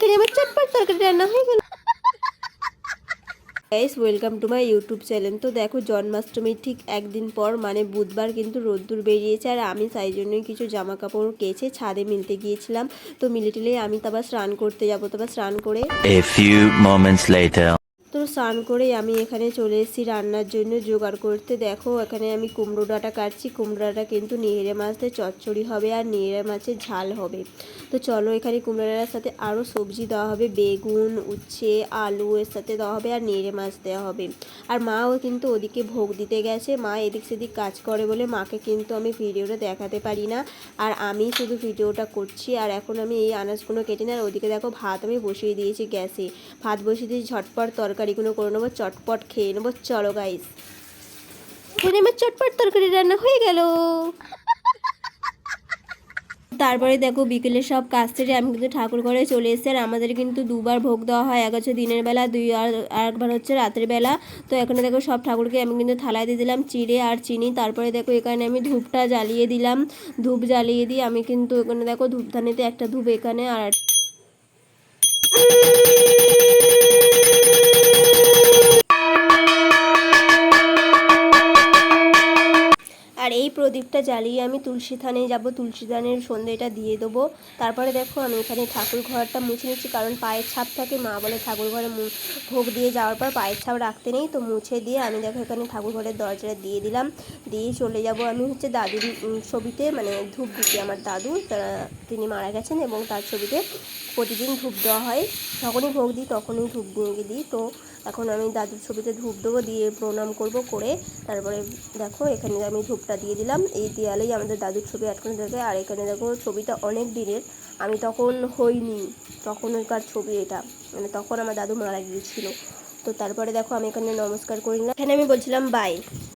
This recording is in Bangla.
এখানে আমার চটপট তরকারি রান্না হয়ে গেল। Guys welcome to my YouTube channel তো দেখো, জন্মাষ্টমীর ঠিক একদিন পর মানে বুধবার কিন্তু রোদ্দুর বেরিয়েছে, আর আমি তাই জন্যই কিছু জামা কাপড় কেচে ছাদে মিলতে গিয়েছিলাম। তো মিলে টিলে আমি তারপর স্নান করতে যাব, তারপর স্নান করে স্নান করে আমি এখানে চলে এসেছি রান্নার জন্য। জোগাড় করতে দেখো, এখানে আমি কুমড়ো ডাঁটা কাটছি। কুমড়ো ডাঁটা কিন্তু নিহেরে মাছতে চচ্চড়ি হবে আর নিহেরে মাছের ঝাল হবে। তো চলো এখানে কুমড়ো ডাঁটার সাথে আরও সবজি দেওয়া হবে। বেগুন, উচ্ছে, আলু এর সাথে দেওয়া হবে আর নিহেরে মাছ দেওয়া হবে। আর মাও কিন্তু ওদিকে ভোগ দিতে গেছে। মা এদিক সেদিক কাজ করে বলে মাকে কিন্তু আমি ভিডিওটা দেখাতে পারি না। আর আমি শুধু ভিডিওটা করছি। আর এখন আমি এই আনাজগুলো কেটে নিই আর ওদিকে দেখো ভাত আমি বসিয়ে দিয়েছি গ্যাসে। ভাত বসিয়ে দিয়ে ঝটপট তরকারিগুলো করে নেব, চটপট খেয়ে নেব। চলো গাইস এখানে আমার চটপট তরকারি রান্না হয়ে গেল। তারপরে দেখো বিকেলে সব কাজ সেরে আমি কিন্তু ঠাকুর ঘরে চলে এসেছি। আর আমাদের কিন্তু দুবার ভোগ দেওয়া হয়, এক হচ্ছে দিনের বেলা, দুই আর আরেকবার হচ্ছে রাতের বেলা। তো এখানে দেখো সব ঠাকুরকে আমি কিন্তু থালায় দিয়ে দিলাম চিড়ে আর চিনি। তারপরে দেখো এখানে আমি ধূপটা জ্বালিয়ে দিলাম। ধূপ জ্বালিয়ে দিয়ে আমি কিন্তু এখানে দেখো ধূপদানিতে একটা ধূপ এখানে আর আর এই প্রদীপটা জ্বালিয়ে আমি তুলসী থানে যাব। তুলসী থানের সন্ধ্যেটা দিয়ে দেবো। তারপরে দেখো আমি এখানে ঠাকুর ঘরটা মুছে নিচ্ছি, কারণ পায়ের ছাপ থাকে। মা বলে ঠাকুর ঘরে ভোগ দিয়ে যাওয়ার পর পায়ের ছাপ রাখতে নেই, তো মুছে দিয়ে আমি দেখো এখানে ঠাকুর ঘরের দরজাটা দিয়ে দিলাম। দিয়ে চলে যাব আমি হচ্ছে দাদুর ছবিতে মানে ধূপ দিতে আমার দাদু তারা- তিনি মারা গেছেন এবং তার ছবিতে প্রতিদিন ধূপ দেওয়া হয়। যখনই ভোগ দিই তখনই ধূপ দিয়ে দিই। তো এখন আমি দাদুর ছবিতে ধূপ দেবো, দিয়ে প্রণাম করব করে তারপরে দেখো এখানে আমি ধূপটা দিয়ে দিলাম। এই দেয়ালেই আমাদের দাদুর ছবি আটকানো থাকে আর এখানে দেখো, ছবিটা অনেক দিনের। আমি তখন হইনি। তখনকার ছবি এটা। মানে তখন আমার দাদু মারা গিয়েছিল। তো তারপরে দেখো, আমি এখানে নমস্কার করি না এখানে আমি বলছিলাম বাই